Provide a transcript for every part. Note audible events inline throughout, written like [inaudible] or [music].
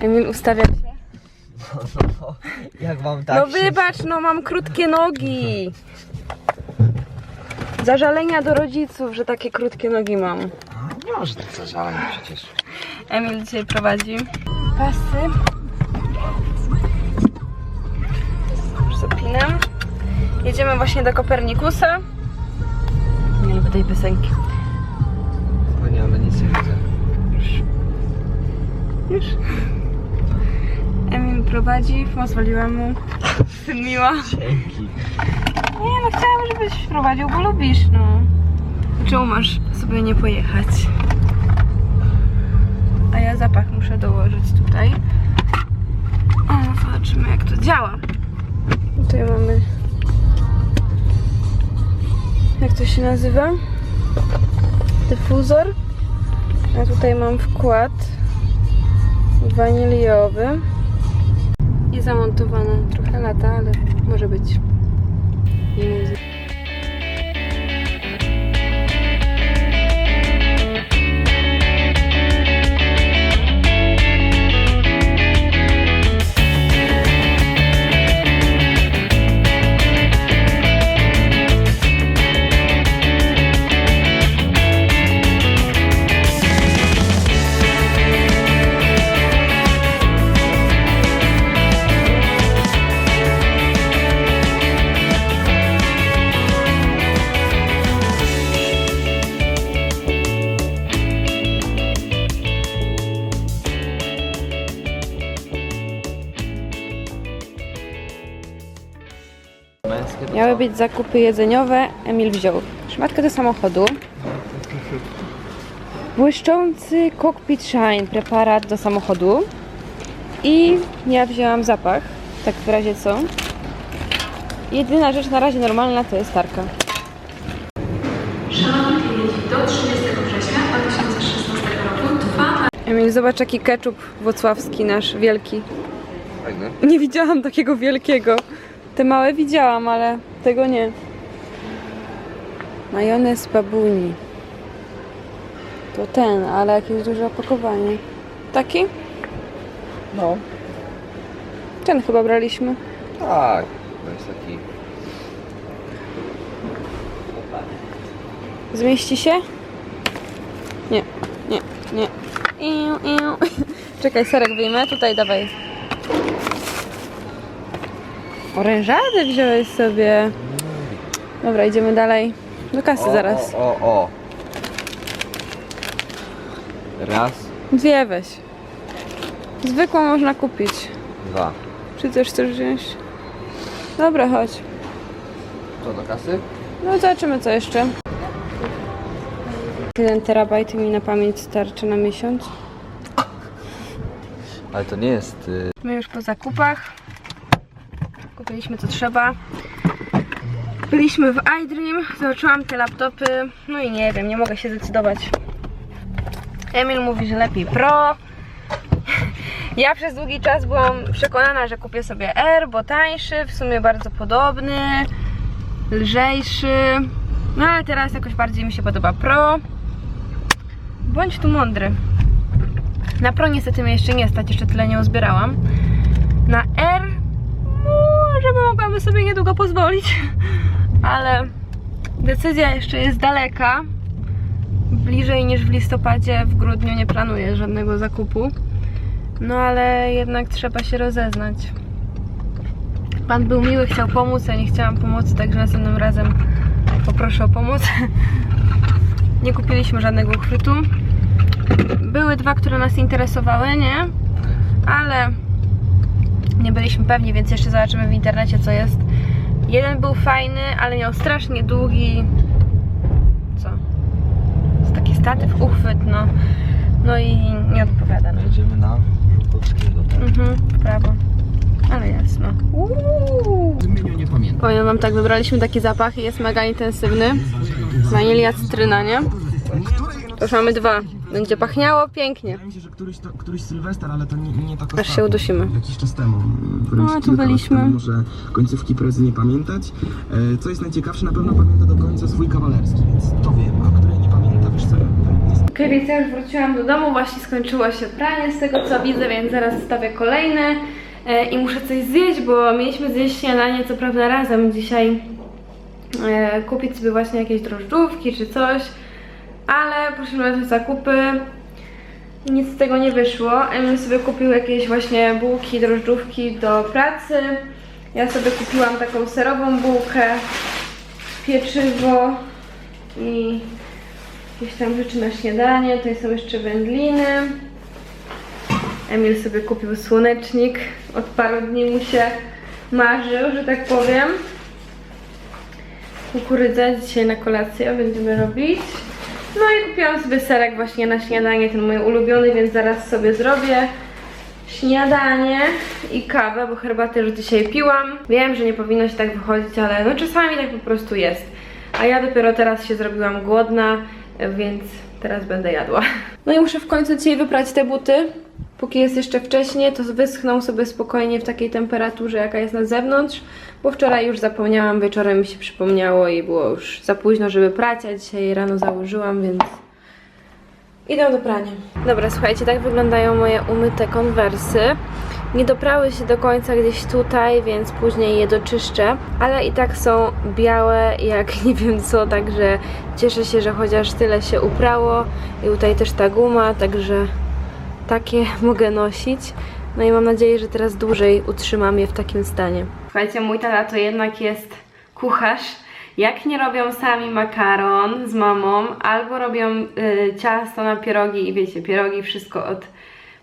Emil ustawia się. No, [laughs] no, no. Jak mam tak no się- wybacz, no mam krótkie nogi. Zażalenia do rodziców, że takie krótkie nogi mam. Nie może tak zażalać przecież. Emil dzisiaj prowadzi pasy. Zapinam. Jedziemy właśnie do Kopernikusa. Nie lubię tej piosenki. No nie, ale nic nie widzę. Już. Już? Prowadzi, pozwoliłam mu. [laughs] Syn miła. Dzięki. Nie no, chciałam, żebyś prowadził, bo lubisz, no. Czemu masz sobie nie pojechać? A ja zapach muszę dołożyć tutaj. O, zobaczymy jak to działa. Tutaj mamy... Jak to się nazywa? Dyfuzor. A tutaj mam wkład waniliowy. I zamontowane trochę lata, ale może być. Nie. Miały być zakupy jedzeniowe. Emil wziął szmatkę do samochodu. Błyszczący cockpit shine, preparat do samochodu. I ja wzięłam zapach, tak w razie co. Jedyna rzecz na razie normalna to jest tarka. Szanowni klienci, do 30 września 2016 roku trwa Emil, zobacz jaki ketchup włocławski nasz, wielki. Fajne. Nie widziałam takiego wielkiego. Te małe widziałam, ale tego nie. Majonez babuni. To ten, ale jakieś duże opakowanie. Taki? No. Ten chyba braliśmy. Tak. To jest taki... Zmieści się? Nie, nie, nie. Iu, iu. [laughs] Czekaj, serek wyjmę. Tutaj dawaj. Orężadę wziąłeś sobie. Dobra, idziemy dalej. Do kasy zaraz. O, o, o. Raz, Dwie weź. Zwykłą można kupić. dwa. Czy też chcesz wziąć? Dobra, chodź. Co do kasy? No zobaczymy co jeszcze. 1 terabajt mi na pamięć starczy na miesiąc. Ale to nie jest... Y... My już po zakupach. Kupiliśmy co trzeba. Byliśmy w iDream, zobaczyłam te laptopy. No i nie wiem, nie mogę się zdecydować. Emil mówi, że lepiej Pro. [laughs] Ja przez długi czas byłam przekonana, że kupię sobie R, bo tańszy, w sumie bardzo podobny, lżejszy. No ale teraz jakoś bardziej mi się podoba Pro. Bądź tu mądry. Na Pro niestety mnie jeszcze nie stać, jeszcze tyle nie uzbierałam. Na mogłabym sobie niedługo pozwolić, [laughs] ale decyzja jeszcze jest daleka. Bliżej niż w listopadzie, w grudniu nie planuję żadnego zakupu. No ale jednak trzeba się rozeznać. Pan był miły, chciał pomóc, ja nie chciałam pomocy, także następnym razem poproszę o pomoc. [laughs] Nie kupiliśmy żadnego uchwytu. Były dwa, które nas interesowały, nie? Ale nie byliśmy pewni, więc jeszcze zobaczymy w internecie co jest. Jeden był fajny, ale miał strasznie długi. Co? Jest taki statyw, uchwyt, no. No i nie odpowiada nam. Jedziemy na Żukowskiego. Mhm, w prawo. Ale jasno. Uuu. Nie pamiętam. Powiem wam tak, wybraliśmy taki zapach i jest mega intensywny. Wanilia, cytryna, nie? To już mamy dwa. Będzie pachniało pięknie. Wydaje mi się, że któryś, to, któryś Sylwester, ale to nie, nie tak Aż się ostatnio. udusimy. Jakiś czas temu. Wręcz No, tu kilka lat byliśmy. Temu, może końcówki prezy nie pamiętać. E, Co jest najciekawsze, na pewno pamięta do końca swój kawalerski, więc to wiem, a której nie pamięta, wiesz co? Okej, więc ja już wróciłam do domu, właśnie skończyło się pranie z tego co widzę, więc zaraz stawię kolejne e, i muszę coś zjeść, bo mieliśmy zjeść śniadanie co prawda razem dzisiaj, e, kupić sobie właśnie jakieś drożdżówki czy coś, ale poszliśmy na te zakupy nic z tego nie wyszło. Emil sobie kupił jakieś właśnie bułki, drożdżówki do pracy. Ja sobie kupiłam taką serową bułkę, pieczywo i jakieś tam rzeczy na śniadanie. Tutaj są jeszcze wędliny. Emil sobie kupił słonecznik. Od paru dni mu się marzył, że tak powiem. Kukurydzę dzisiaj na kolację będziemy robić. No i kupiłam sobie serek właśnie na śniadanie, ten mój ulubiony, więc zaraz sobie zrobię śniadanie i kawę, bo herbatę już dzisiaj piłam. Wiem, że nie powinno się tak wychodzić, ale no czasami tak po prostu jest. A ja dopiero teraz się zrobiłam głodna, więc teraz będę jadła. No i muszę w końcu dzisiaj wyprać te buty. Póki jest jeszcze wcześnie, to wyschną sobie spokojnie w takiej temperaturze, jaka jest na zewnątrz, bo wczoraj już zapomniałam, wieczorem mi się przypomniało i było już za późno, żeby prać, a dzisiaj rano założyłam, więc Idę do prania. Dobra, słuchajcie, tak wyglądają moje umyte konwersy. Nie doprały się do końca gdzieś tutaj, więc później je doczyszczę, ale i tak są białe jak [laughs] nie wiem co, także cieszę się, że chociaż tyle się uprało. I tutaj też ta guma, także takie mogę nosić. No i mam nadzieję, że teraz dłużej utrzymam je w takim stanie. Słuchajcie, mój tata to jednak jest kucharz. Jak nie robią sami makaron z mamą, albo robią y, ciasto na pierogi i wiecie, pierogi wszystko od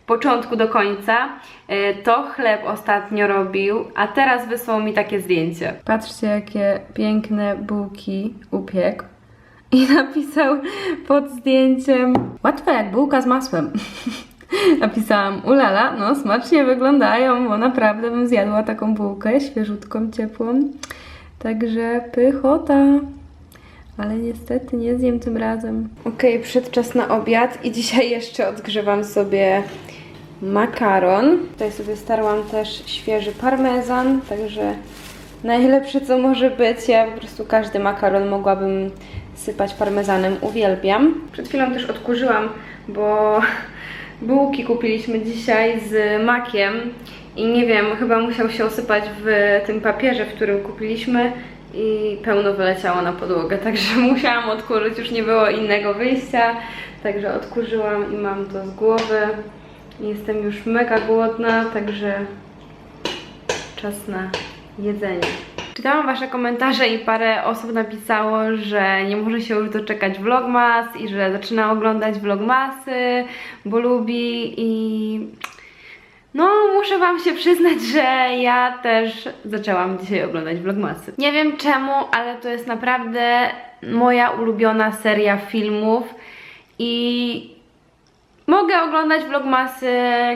początku do końca, y, to chleb ostatnio robił, a teraz wysłał mi takie zdjęcie. Patrzcie, jakie piękne bułki upiekł. I [laughs] napisał pod zdjęciem Łatwe jak bułka z masłem. [laughs] [laughs] Napisałam, ulala, no smacznie wyglądają, bo naprawdę bym zjadła taką bułkę, świeżutką, ciepłą. Także pychota. Ale niestety nie zjem tym razem. Okej, przyszedł czas na obiad i dzisiaj jeszcze odgrzewam sobie makaron. Tutaj sobie starłam też świeży parmezan, także najlepsze co może być. Ja po prostu każdy makaron mogłabym sypać parmezanem, uwielbiam. Przed chwilą też odkurzyłam, bo bułki kupiliśmy dzisiaj z makiem i nie wiem, chyba musiał się osypać w tym papierze, w którym kupiliśmy i pełno wyleciało na podłogę, [laughs] także musiałam odkurzyć, już nie było innego wyjścia, także odkurzyłam i mam to z głowy. Jestem już mega głodna, także czas na jedzenie. Czytałam Wasze komentarze i parę osób napisało, że nie może się już doczekać vlogmas i że zaczyna oglądać vlogmasy, bo lubi i no, muszę Wam się przyznać, że ja też zaczęłam dzisiaj oglądać vlogmasy. Nie wiem czemu, ale to jest naprawdę moja ulubiona seria filmów i mogę oglądać vlogmasy,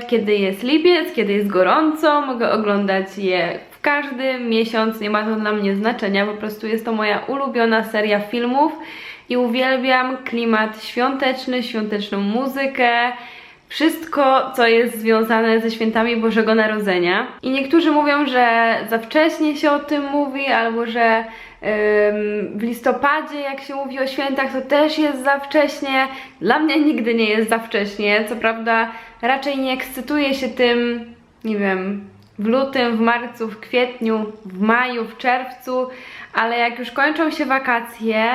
kiedy jest lipiec, kiedy jest gorąco, mogę oglądać je w każdy miesiąc, nie ma to dla mnie znaczenia, po prostu jest to moja ulubiona seria filmów i uwielbiam klimat świąteczny, świąteczną muzykę, wszystko, co jest związane ze świętami Bożego Narodzenia. I niektórzy mówią, że za wcześnie się o tym mówi, albo że w listopadzie, jak się mówi o świętach, to też jest za wcześnie. Dla mnie nigdy nie jest za wcześnie. Co prawda, raczej nie ekscytuję się tym, nie wiem, w lutym, w marcu, w kwietniu, w maju, w czerwcu, ale jak już kończą się wakacje,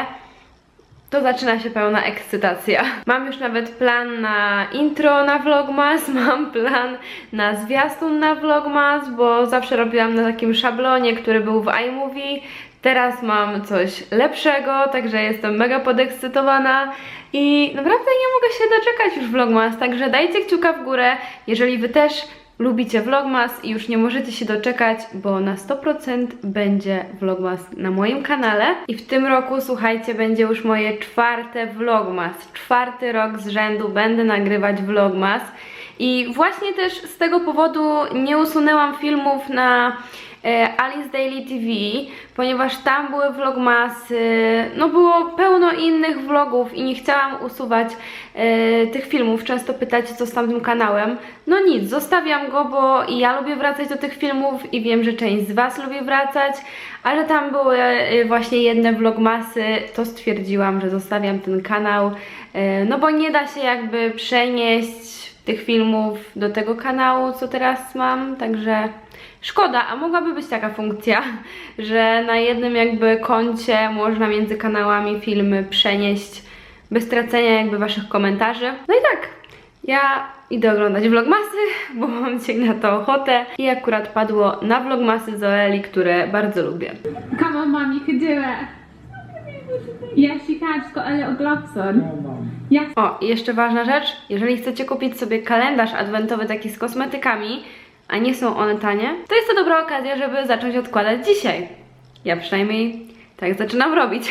to zaczyna się pełna ekscytacja. [laughs] Mam już nawet plan na intro na Vlogmas, [laughs] mam plan na zwiastun na Vlogmas, bo zawsze robiłam na takim szablonie, który był w iMovie. Teraz mam coś lepszego, także jestem mega podekscytowana i naprawdę nie mogę się doczekać już Vlogmas, także dajcie kciuka w górę, jeżeli Wy też lubicie Vlogmas i już nie możecie się doczekać, bo na 100% będzie Vlogmas na moim kanale. I w tym roku, słuchajcie, będzie już moje czwarte Vlogmas. Czwarty rok z rzędu będę nagrywać Vlogmas. I właśnie też z tego powodu nie usunęłam filmów na Alice Daily TV, ponieważ tam były vlogmasy, no było pełno innych vlogów i nie chciałam usuwać e, tych filmów. Często pytacie, co z tamtym kanałem. No nic, zostawiam go, bo i ja lubię wracać do tych filmów i wiem, że część z Was lubi wracać, ale tam były e, właśnie jedne vlogmasy, to stwierdziłam, że zostawiam ten kanał, e, no bo nie da się jakby przenieść tych filmów do tego kanału, co teraz mam, także szkoda, a mogłaby być taka funkcja, [laughs] że na jednym jakby koncie można między kanałami filmy przenieść bez tracenia jakby waszych komentarzy. No i tak, ja idę oglądać vlogmasy, [laughs] bo mam dzisiaj na to ochotę i akurat padło na vlogmasy Zoeli, które bardzo lubię. Come on, mum, you can do it. Yes, you can. Just got a little gloves on. Yes. O, i jeszcze ważna rzecz, jeżeli chcecie kupić sobie kalendarz adwentowy taki z kosmetykami, a nie są one tanie, to jest to dobra okazja, żeby zacząć odkładać dzisiaj. Ja przynajmniej tak zaczynam robić.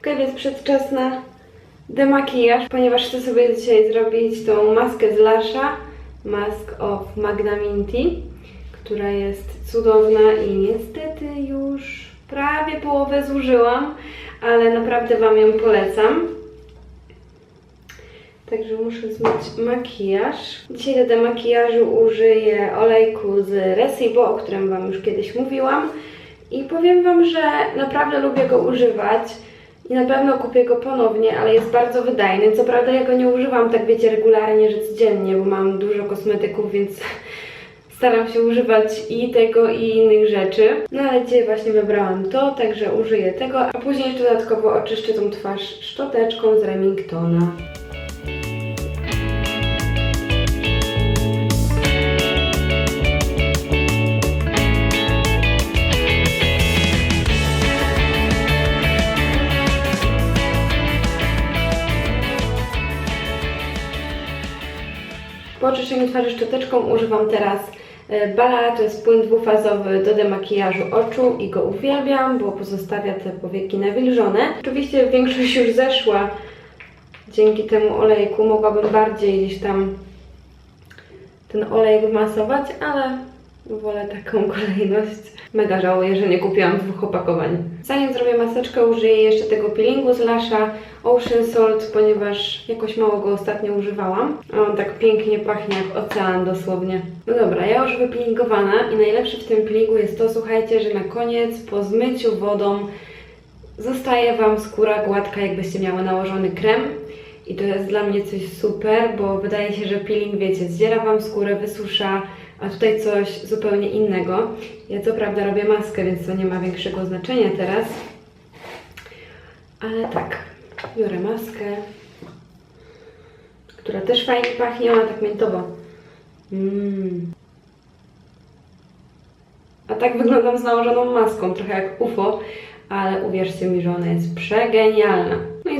Ok, więc przedczesna demakijaż, ponieważ chcę sobie dzisiaj zrobić tą maskę z Lasha, Mask of Magna Minty, która jest cudowna i niestety już prawie połowę zużyłam, ale naprawdę Wam ją polecam. Także muszę zmyć makijaż. Dzisiaj do demakijażu użyję olejku z Resibo, o którym Wam już kiedyś mówiłam. I powiem Wam, że naprawdę lubię go używać. I na pewno kupię go ponownie, ale jest bardzo wydajny. Co prawda ja go nie używam tak wiecie regularnie, że codziennie, bo mam dużo kosmetyków, więc staram się używać i tego i innych rzeczy. No ale dzisiaj właśnie wybrałam to, także użyję tego, a później jeszcze dodatkowo oczyszczę tą twarz szczoteczką z Remingtona. Po oczyszczeniu twarzy szczoteczką używam teraz Bala, to jest płyn dwufazowy do demakijażu oczu i go uwielbiam, bo pozostawia te powieki nawilżone. Oczywiście większość już zeszła dzięki temu olejku, mogłabym bardziej gdzieś tam ten olejek wmasować, ale wolę taką kolejność. Mega żałuję, że nie kupiłam dwóch opakowań. Zanim zrobię maseczkę, użyję jeszcze tego peelingu z Lasha Ocean Salt, ponieważ jakoś mało go ostatnio używałam. On tak pięknie pachnie jak ocean dosłownie. No dobra, ja już wypeelingowana i najlepsze w tym peelingu jest to, słuchajcie, że na koniec po zmyciu wodą zostaje Wam skóra gładka, jakbyście miały nałożony krem. I to jest dla mnie coś super, bo wydaje się, że peeling, wiecie, zdziera Wam skórę, wysusza, a tutaj coś zupełnie innego. Ja co prawda robię maskę, więc to nie ma większego znaczenia teraz. Ale tak, biorę maskę, która też fajnie pachnie, ona tak miętowo. Mm. A tak wyglądam z nałożoną maską, trochę jak UFO, ale uwierzcie mi, że ona jest przegenialna.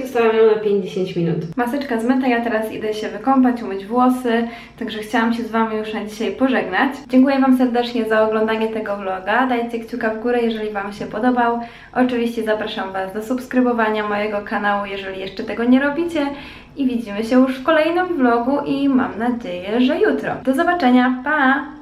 Zostawiam ją na 5-10 minut. Maseczka zmyta, ja teraz idę się wykąpać, umyć włosy, także chciałam się z Wami już na dzisiaj pożegnać. Dziękuję Wam serdecznie za oglądanie tego vloga, dajcie kciuka w górę, jeżeli Wam się podobał. Oczywiście zapraszam Was do subskrybowania mojego kanału, jeżeli jeszcze tego nie robicie. I widzimy się już w kolejnym vlogu i mam nadzieję, że jutro. Do zobaczenia, pa!